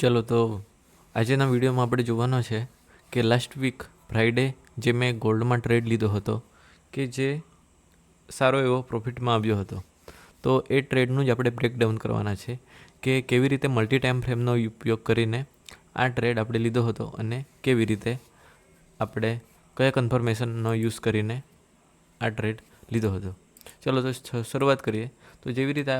ચલો તો આજના વિડીયોમાં આપણે જોવાનો છે કે લાસ્ટ વીક ફ્રાઈડે જે મેં ગોલ્ડમાં ટ્રેડ લીધો હતો કે જે સારો એવો પ્રોફિટમાં આવ્યો હતો. તો એ ટ્રેડનું જ આપણે બ્રેકડાઉન કરવાના છે કે કેવી રીતે મલ્ટી ટાઈમ ફ્રેમનો ઉપયોગ કરીને આ ટ્રેડ આપણે લીધો હતો અને કેવી રીતે આપણે કયા કન્ફર્મેશનનો યુઝ કરીને આ ટ્રેડ લીધો હતો. ચલો તો શરૂઆત કરીએ. તો જેવી રીતે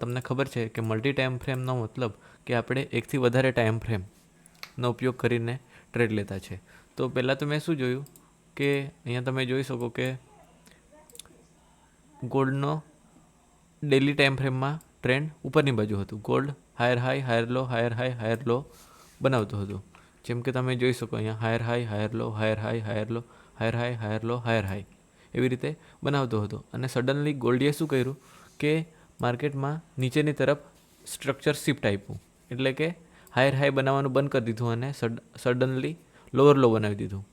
તમને ખબર છે કે મલ્ટી ટાઈમ ફ્રેમનો મતલબ કે આપણે એકથી વધારે ટાઈમ ફ્રેમનો ઉપયોગ કરીને ટ્રેડ લેતા છે. તો પહેલાં તો મેં શું જોયું કે અહીંયા તમે જોઈ શકો કે ગોલ્ડનો ડેલી ટાઈમ ફ્રેમમાં ટ્રેન્ડ ઉપરની બાજુ હતું. Gold higher high higher low higher high higher low બનાવતું હતું. જેમ કે તમે જોઈ શકો અહીંયા higher high higher low higher high higher low higher high higher low higher high એવી રીતે બનાવતો હતો. અને સડનલી ગોલ્ડીએ શું કર્યું કે માર્કેટમાં નીચેની તરફ સ્ટ્રક્ચર શિફ્ટ આપ્યું. એટલે કે હાયર હાઈ બનાવવાનું બંધ કરી દીધું અને સડનલી લોઅર લો બનાવી દીધું.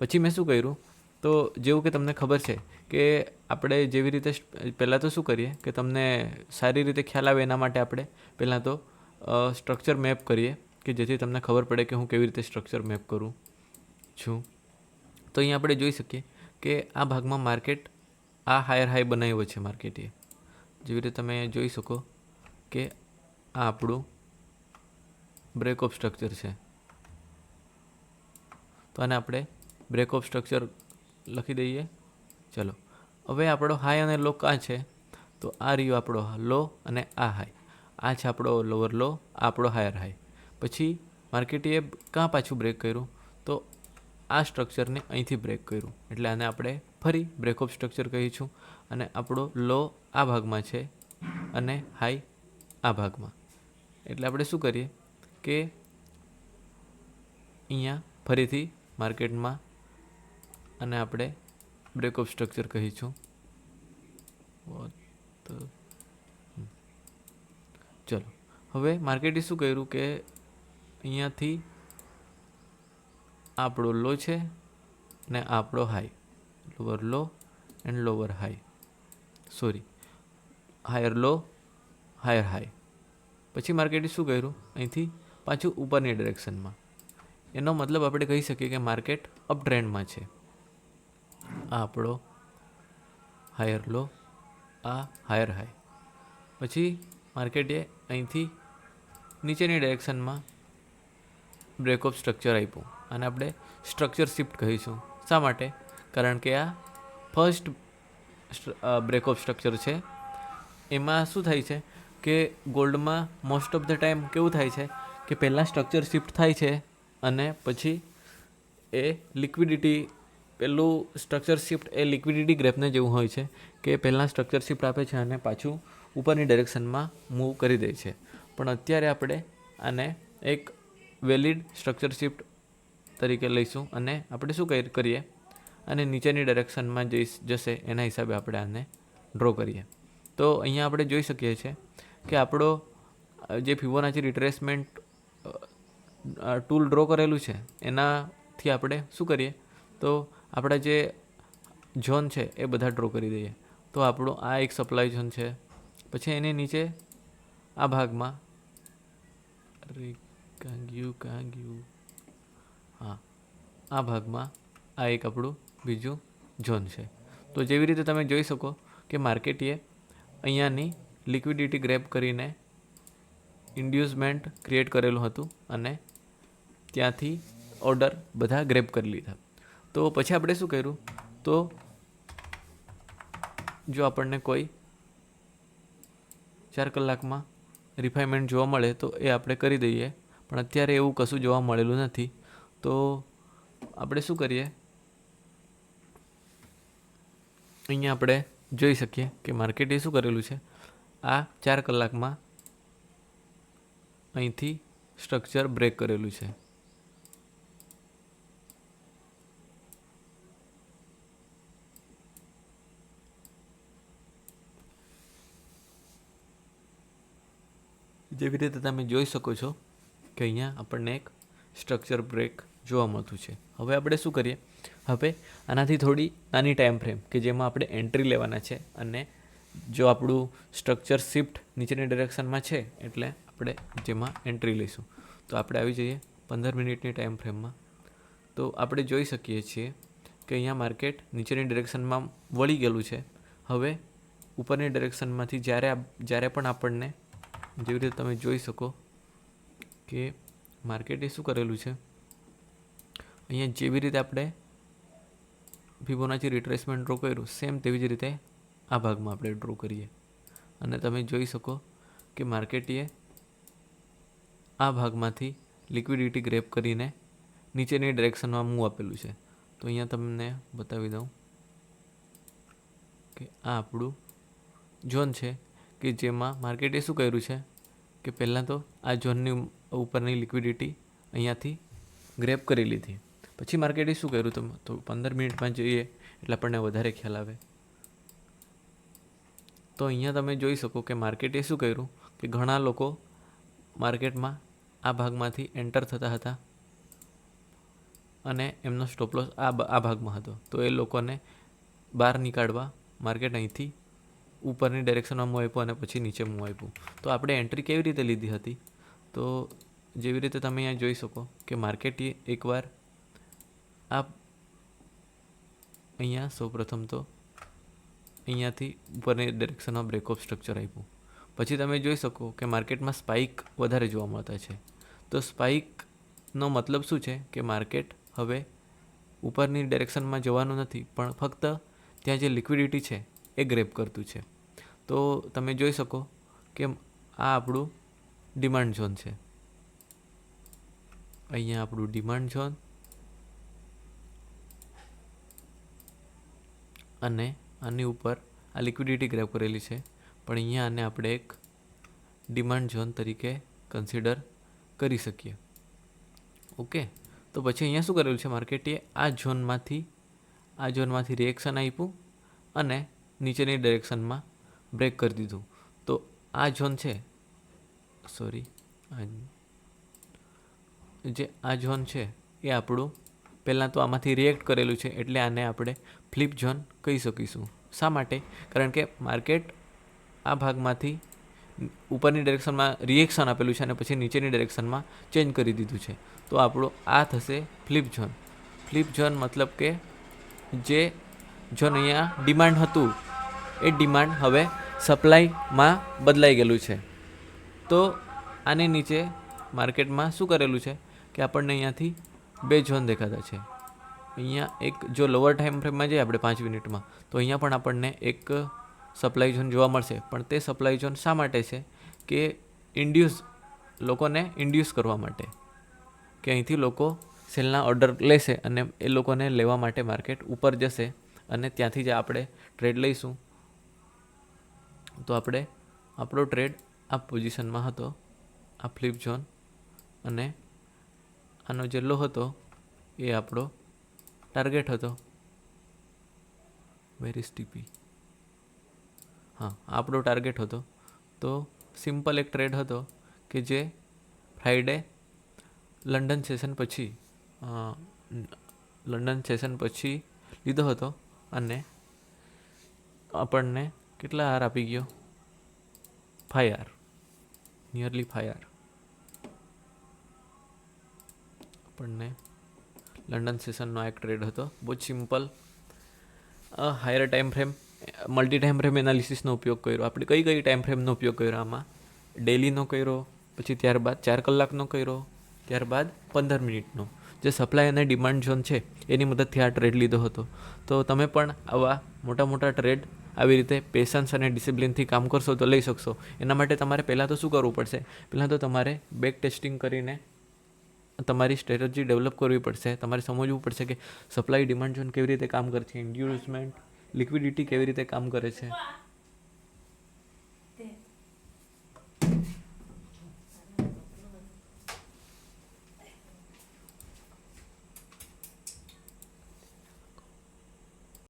પછી મેં શું કર્યું? તો જેવું કે તમને ખબર છે કે આપણે જેવી રીતે પહેલાં તો શું કરીએ કે તમને સારી રીતે ખ્યાલ આવે એના માટે આપણે પહેલાં તો સ્ટ્રક્ચર મેપ કરીએ કે જેથી તમને ખબર પડે કે હું કેવી રીતે સ્ટ્રક્ચર મેપ કરું છું. તો અહીંયા આપણે જોઈ શકીએ કે આ ભાગમાં માર્કેટ આ હાયર હાઈ બનાવ્યો છે માર્કેટે જેવી રીતે તમે જોઈ શકો કે આ આપણું બ્રેક ઓફ સ્ટ્રક્ચર છે. તો આને આપણે બ્રેક ઓફ સ્ટ્રક્ચર લખી દઈએ. ચલો. હવે આપણો હાઈ અને લો કાં છે? તો આ રહ્યો આપણો લો અને આ હાઈ આ છે આપણો લોઅર લો આ આપણો હાયર હાઈ પછી માર્કેટીએ કાં પાછું બ્રેક કર્યું? તો આ સ્ટ્રક્ચરને અહીંથી બ્રેક કર્યું. એટલે આને આપણે ફરી બ્રેક ઓફ સ્ટ્રક્ચર કહીશું. અને આપણો લો આ ભાગમાં છે અને હાઈ આ ભાગમાં. એટલે આપણે શું કરીએ? કે અહીંયા ફરીથી માર્કેટમાં અને આપણે બ્રેક ઓફ સ્ટ્રક્ચર કહીશું. ચલો. હવે માર્કેટે શું કર્યું કે અહીંયાથી આપણો લો છે ને આપણો high lower low and lower high sorry higher low higher high પછી માર્કેટે શું કર્યું? અહીંથી પાછું ઉપરની ડિરેક્શનમાં. એનો મતલબ આપણે કહી શકીએ કે માર્કેટ અપ ટ્રેન્ડમાં છે. આ આપણો હાયર લો, આ હાયર હાઈ પછી માર્કેટે અહીંથી નીચેની ડિરેક્શનમાં બ્રેક ઓફ સ્ટ્રક્ચર આપ્યું. અને આપણે સ્ટ્રક્ચર શિફ્ટ કહીશું. શા માટે? કારણ કે આ ફર્સ્ટ બ્રેક ઓફ સ્ટ્રક્ચર છે. એમાં શું થાય છે? કે ગોલ્ડમાં મોસ્ટ ઓફ ધ ટાઈમ કેવું થાય છે? કે પહેલાં સ્ટ્રક્ચર શિફ્ટ થાય છે અને પછી એ લિક્વિડિટી પેલું સ્ટ્રક્ચર શિફ્ટ એ લિક્વિડિટી ગ્રેપને જેવું હોય છે કે પહેલાં સ્ટ્રક્ચર શિફ્ટ આપે છે અને પાછું ઉપરની ડાયરેક્શનમાં મૂવ કરી દે છે. પણ અત્યારે આપણે આને એક વેલિડ સ્ટ્રક્ચર શિફ્ટ તરીકે લઈશું અને આપણે શું કરીએ? અને નીચેની ડાયરેક્શનમાં જઈશ જશે એના હિસાબે આપણે આને ડ્રો કરીએ. તો અહીંયા આપણે જોઈ શકીએ છીએ કે આપણો જે ફિબોનાચી રિટ્રેસમેન્ટ ટૂલ ડ્રો કરેલું છે, એનાથી આપણે શું કરીએ? તો આપણા જે ઝોન છે, એ બધા ડ્રો કરી દઈએ. તો આપણો આ એક સપ્લાય ઝોન છે. પછી એની નીચે આ ભાગમાં અરે, કાંગ્યું કાંગ્યું. હા, આ ભાગમાં આ એક આપણું બીજું ઝોન છે. તો જેવી રીતે તમે જોઈ શકો કે માર્કેટીએ અહીંયાની લિક્વિડિટી ગ્રેપ કરીને ઇન્ડ્યુસમેન્ટ ક્રિએટ કરેલું હતું અને ત્યાંથી ઓર્ડર બધા ગ્રેપ કરી લીધા. તો પછી આપણે શું કર્યું? તો જો આપણને કોઈ ચાર કલાકમાં રિફાઇનમેન્ટ જોવા મળે તો એ આપણે કરી દઈએ. પણ અત્યારે એવું કશું જોવા મળેલું નથી. તો આપણે શું કરીએ? અહીંયા આપણે જોઈ શકીએ કે માર્કેટે શું કરેલું છે? આ ચાર કલાકમાં અહીંથી સ્ટ્રક્ચર બ્રેક કરેલું છે. જેવી રીતે તમે જોઈ શકો છો કે અહીંયા આપણને એક સ્ટ્રક્ચર બ્રેક જોવા મળતું છે. હવે આપણે શું કરીએ? હવે આનાથી થોડી નાની ટાઈમ ફ્રેમ કે જેમાં આપણે એન્ટ્રી લેવાના છે અને જો આપણું સ્ટ્રક્ચર શિફ્ટ નીચેની ડિરેક્શનમાં છે, એટલે આપણે જેમાં એન્ટ્રી લઈશું. તો આપણે આવી જઈએ પંદર મિનિટની ટાઈમ ફ્રેમમાં તો આપણે જોઈ શકીએ છીએ કે અહીંયા માર્કેટ નીચેની ડિરેક્શનમાં વળી ગયેલું છે. હવે ઉપરની ડિરેક્શનમાંથી જ્યારે જ્યારે પણ આપણને જેવી રીતે તમે જોઈ શકો કે માર્કેટે શું કરેલું છે? અહીંયા જેવી રીતે આપણે ફિબોનાચી રિટ્રેસમેન્ટ ડ્રો કર્યું સેમ તેવી જ રીતે આ ભાગમાં આપણે ડ્રો કરીએ. અને તમે જોઈ શકો કે માર્કેટીએ આ ભાગમાંથી લિક્વિડિટી ગ્રેપ કરીને નીચેની ડિરેક્શનમાં મૂવ આપેલું છે. તો અહીંયા તમને બતાવી દઉં કે આ આપણું ઝોન છે. કે જેમાં માર્કેટે શું કર્યું છે? કે પહેલાં તો આ ઝોનની ઉપરની લિક્વિડિટી અહીંયાથી ગ્રેપ કરી લીધી. પછી માર્કેટે શું કર્યું? તમે તો પંદર મિનિટમાં જોઈએ. એટલે આપણને વધારે ખ્યાલ આવે. તો અહીંયા તમે જોઈ શકો કે માર્કેટે શું કર્યું? કે ઘણા લોકો માર્કેટમાં આ ભાગમાંથી એન્ટર થતા હતા અને એમનો સ્ટોપ લોસ આ આ ભાગમાં હતો. તો એ લોકોને બહાર નીકાળવા માર્કેટ અહીંથી ઉપરની ડાયરેક્શનમાં મૂવ આપ્યું અને પછી નીચે મૂવ આપ્યું તો આપણે એન્ટ્રી કેવી રીતે લીધી હતી? તો જેવી રીતે તમે અહીંયા જોઈ શકો કે માર્કેટ એકવાર આ અહીંયા સૌપ્રથમ તો અહીંયાથી ઉપરની ડિરેક્શનમાં બ્રેકઅપ સ્ટ્રક્ચર આપ્યું પછી તમે જોઈ શકો કે માર્કેટમાં સ્પાઇક વધારે જોવા મળતા છે. તો સ્પાઇકનો મતલબ શું છે? કે માર્કેટ હવે ઉપરની ડિરેક્શનમાં જવાનું નથી, પણ ફક્ત ત્યાં જે લિક્વિડિટી છે એ ગ્રેપ કરતું છે. તો તમે જોઈ શકો કે આ આપણું ડિમાન્ડ ઝોન છે. અહીંયા આપણું ડિમાન્ડ ઝોન અને આની ઉપર આ લિક્વિડિટી ગ્રેપ કરેલી છે. પણ અહીંયા આને આપણે એક ડિમાન્ડ ઝોન તરીકે કન્સિડર કરી શકીએ. ઓકે? તો પછી અહીંયા શું કરેલું છે? માર્કેટે આ ઝોનમાંથી આ ઝોનમાંથી રિએક્શન આપ્યું અને નીચેની ડિરેક્શનમાં બ્રેક કરી દીધું. તો આ ઝોન છે. સોરી. જે આ ઝોન છે એ આપણું પહેલાં તો આમાંથી રિએક્ટ કરેલું છે એટલે આને આપણે ફ્લિપ ઝોન કહી શકીશું. શા માટે? કારણ કે માર્કેટ આ ભાગમાંથી ઉપરની ડિરેક્શનમાં રિએક્શન આપેલું છે અને પછી નીચેની ડિરેક્શનમાં ચેન્જ કરી દીધું છે. તો આપણું આ થશે ફ્લિપ ઝોન. ફ્લિપ ઝોન મતલબ કે જે ઝોન અહીંયા ડિમાન્ડ હતું એ ડિમાન્ડ હવે સપ્લાયમાં બદલાઈ ગયેલું છે. તો આની નીચે માર્કેટમાં શું કરેલું છે કે આપણને અહીંયાથી બે ઝોન દેખાતા છે. અહીંયા એક જો લોઅર ટાઈમ ફ્રેમમાં જઈએ આપણે પાંચ મિનિટમાં, તો અહીંયા પણ આપણને એક સપ્લાય ઝોન જોવા મળશે. પણ તે સપ્લાય ઝોન શા માટે છે કે ઇન્ડ્યુસ લોકોને ઇન્ડ્યુસ કરવા માટે? કે અહીંથી લોકો સેલના ઓર્ડર લેશે અને એ લોકોને લેવા માટે માર્કેટ ઉપર જશે અને ત્યાંથી જ આપણે ટ્રેડ લઈશું. તો આપણે આપણો ટ્રેડ આ પોઝિશનમાં હતો, આ ફ્લિપ ઝોન અને આનો જે લો હતો એ આપણો ટાર્ગેટ હતો. વેરી સ્ટીપી હા, આપણો ટાર્ગેટ હતો. તો સિમ્પલ એક ટ્રેડ હતો કે જે ફ્રાઈડે લંડન સેશન પછી લંડન સેશન પછી લીધો હતો અને આપણને કેટલા હાર આપી ગયો? Five R nearly five R આપણને લંડન સેશનનો એક ટ્રેડ હતો. બહુ જ simple higher time frame multi time frame એનાલિસિસનો ઉપયોગ કર્યો. આપણે કઈ કઈ ટાઈમ ફ્રેમનો ઉપયોગ કર્યો આમાં? ડેલીનો કર્યો, પછી ત્યારબાદ ચાર કલાકનો કર્યો, ત્યારબાદ પંદર મિનિટનો. જે સપ્લાય અને ડિમાન્ડ ઝોન છે, એની મદદથી આ ટ્રેડ લીધો હતો. તો તમે પણ આવા મોટા મોટા ટ્રેડ આવી રીતે પેશન્સ અને ડિસિપ્લિનથી કામ કરશો તો લઈ શકશો. એના માટે તમારે પહેલાં તો શું કરવું પડશે? પહેલાં તો તમારે બેક ટેસ્ટિંગ કરીને તમારી સ્ટ્રેટજી ડેવલપ કરવી પડશે. તમારે સમજવું પડશે કે સપ્લાય ડિમાન્ડ ઝોન કેવી રીતે કામ કરે છે ઇન્ડ્યુસમેન્ટ લિક્વિડિટી કેવી રીતે કામ કરે છે.